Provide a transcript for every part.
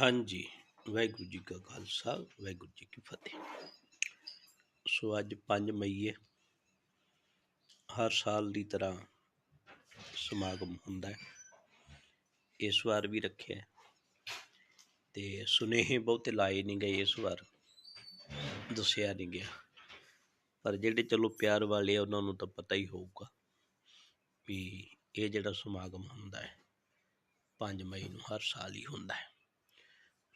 ਹਾਂਜੀ, ਵਾਹਿਗੁਰੂ ਜੀ ਕਾ ਖਾਲਸਾ, ਵਾਹਿਗੁਰੂ ਜੀ ਕੀ ਫਤਿਹ। ਸੋ ਅੱਜ 5 ਮਈ ਹੈ ਹਰ ਸਾਲ ਦੀ ਤਰ੍ਹਾਂ ਸਮਾਗਮ ਹੁੰਦਾ ਹੈ। ਇਸ ਵਾਰ ਵੀ ਰੱਖਿਆ ਹੈ। ਤੇ ਸੁਨੇਹੇ ਬਹੁਤੇ ਲਾਏ ਨਹੀਂ ਗਏ ਇਸ ਵਾਰ। ਦੱਸਿਆ ਨਹੀਂ ਗਿਆ। ਪਰ ਜਿਹੜੇ ਚਲੋ ਪਿਆਰ ਵਾਲੇ ਆ, ਉਹਨਾਂ ਨੂੰ ਤਾਂ ਪਤਾ ਹੀ ਹੋਊਗਾ ਵੀ ਇਹ ਜਿਹੜਾ ਸਮਾਗਮ ਹੁੰਦਾ ਹੈ 5 ਮਈ ਨੂੰ ਹਰ ਸਾਲ ਹੀ ਹੁੰਦਾ ਹੈ।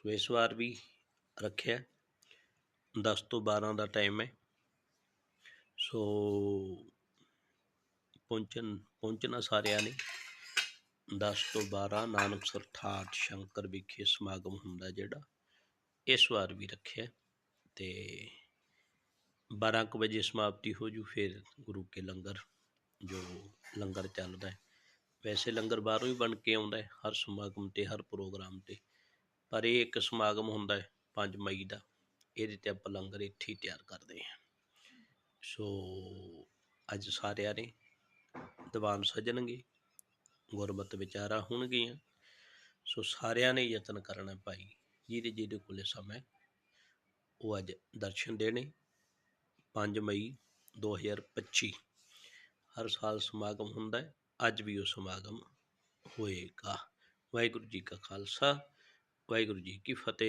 ਸੋ ਇਸ ਵਾਰ ਵੀ ਰੱਖਿਆ। 10 ਤੋਂ 12 ਦਾ ਟਾਈਮ ਹੈ। ਸੋ ਪਹੁੰਚਣ, ਪਹੁੰਚਣਾ ਸਾਰਿਆਂ ਨੇ 10 ਤੋਂ 12 ਨਾਨਕਸਰ ਠਾਠ ਸ਼ੰਕਰ ਵਿਖੇ ਸਮਾਗਮ ਹੁੰਦਾ ਜਿਹੜਾ, ਇਸ ਵਾਰ ਵੀ ਰੱਖਿਆ। ਤੇ 12 ਕੁ ਵਜੇ ਸਮਾਪਤੀ ਹੋ ਜੂ, ਫਿਰ ਗੁਰੂ ਕੇ ਲੰਗਰ, ਜੋ ਲੰਗਰ ਚੱਲਦਾ ਹੈ। ਵੈਸੇ ਲੰਗਰ ਬਾਹਰੋਂ ਹੀ ਬਣ ਕੇ ਆਉਂਦਾ ਹੈ, ਹਰ ਸਮਾਗਮ ਤੇ, ਹਰ ਪ੍ਰੋਗਰਾਮ ਤੇ। ਪਰ ਇਹ ਇੱਕ ਸਮਾਗਮ ਹੁੰਦਾ ਹੈ 5 ਮਈ ਦਾ। ਇਹਦੇ ਤੇ ਆਪਾਂ ਲੰਗਰ ਇੱਥੇ ਹੀ ਤਿਆਰ ਕਰਦੇ ਹਾਂ। ਸੋ ਅੱਜ ਸਾਰਿਆਂ ਨੇ ਦੀਵਾਨ ਸਜਣਗੇ, ਗੁਰਮਤ ਵਿਚਾਰਾ ਹੋਣਗੀਆਂ। ਸੋ ਸਾਰਿਆਂ ਨੇ ਯਤਨ ਕਰਨਾ ਭਾਈ, ਜਿਹਦੇ ਜਿਹਦੇ ਕੋਲੇ ਸਮਾਂ ਉਹ ਅੱਜ ਦਰਸ਼ਨ ਦੇਣੇ 5 ਮਈ 2025 ਹਰ ਸਾਲ ਸਮਾਗਮ ਹੁੰਦਾ ਹੈ, ਅੱਜ ਵੀ ਉਹ ਸਮਾਗਮ ਹੋਏਗਾ। ਵਾਹਿਗੁਰੂ ਜੀ ਕਾ ਖਾਲਸਾ ਵਾਹਿਗੁਰੂ ਜੀ ਕੀ ਫਤਿਹ।